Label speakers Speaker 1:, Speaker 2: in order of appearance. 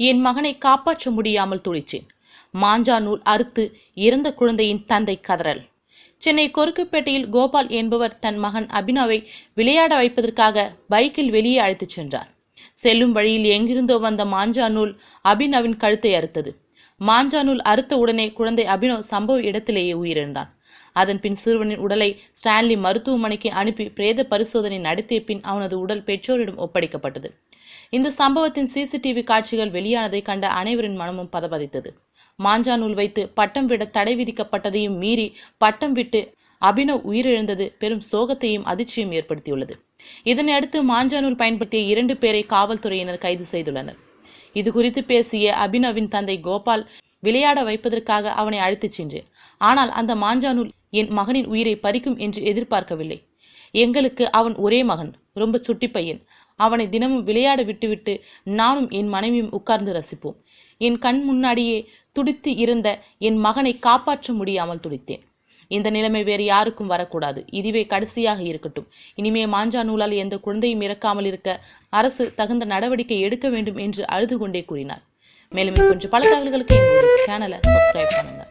Speaker 1: என் மகனை காப்பாற்ற முடியாமல் துடிச்சேன் மாஞ்சா நூல் அறுத்து இறந்த குழந்தையின் தந்தை கதறல். சென்னை கொருக்குப்பேட்டையில் கோபால் என்பவர் தன் மகன் அபினவை விளையாட வைப்பதற்காக பைக்கில் வெளியே அழைத்துச் சென்றார். செல்லும் வழியில் எங்கிருந்தோ வந்த மாஞ்சா நூல் அபினவின் கழுத்தை அறுத்தது. மாஞ்சா நூல் அறுத்த உடனே குழந்தை அபினவ் சம்பவ இடத்திலேயே உயிரிழந்தான். அதன் பின் சிறுவனின் உடலை ஸ்டான்லி மருத்துவமனைக்கு அனுப்பி பிரேத பரிசோதனை நடத்திய பின் அவனது உடல் பெற்றோரிடம் ஒப்படைக்கப்பட்டது. இந்த சம்பவத்தின் சிசிடிவி காட்சிகள் வெளியானதை கண்ட அனைவரின் மனமும் பதபதித்தது. மாஞ்சா நூல் வைத்து பட்டம் விட தடை விதிக்கப்பட்டதையும் மீறி பட்டம் விட்டு அபினவ் உயிரிழந்தது பெரும் சோகத்தையும் அதிர்ச்சியும் ஏற்படுத்தியுள்ளது. இதனையடுத்து மாஞ்சானூல் பயன்படுத்திய இரண்டு பேரை காவல்துறையினர் கைது செய்துள்ளனர். இது குறித்து பேசிய அபினவின் தந்தை கோபால் விளையாட வைப்பதற்காக அவனை அழைத்துச் சென்றேன். ஆனால் அந்த மாஞ்சானூல் என் மகனின் உயிரை பறிக்கும் என்று எதிர்பார்க்கவில்லை. எங்களுக்கு அவன் ஒரே மகன் ரொம்ப சுட்டி பையன். அவனை தினமும் விளையாட விட்டுவிட்டு நானும் என் மனைவியும் உட்கார்ந்து ரசிப்போம். என் கண் முன்னாடியே துடித்து இருந்த என் மகனை காப்பாற்ற முடியாமல் துடித்தேன். இந்த நிலைமை வேறு யாருக்கும் வரக்கூடாது. இதுவே கடைசியாக இருக்கட்டும். இனிமே மாஞ்சா நூலால் எந்த குழந்தையும் இறக்காமல் இருக்க அரசு தகுந்த நடவடிக்கை எடுக்க வேண்டும் என்று அழுது கொண்டே கூறினார். மேலும் கொஞ்சம் பல தகவல்களுக்கு எங்களுடைய சேனலை சப்ஸ்கிரைப் பண்ணுங்க.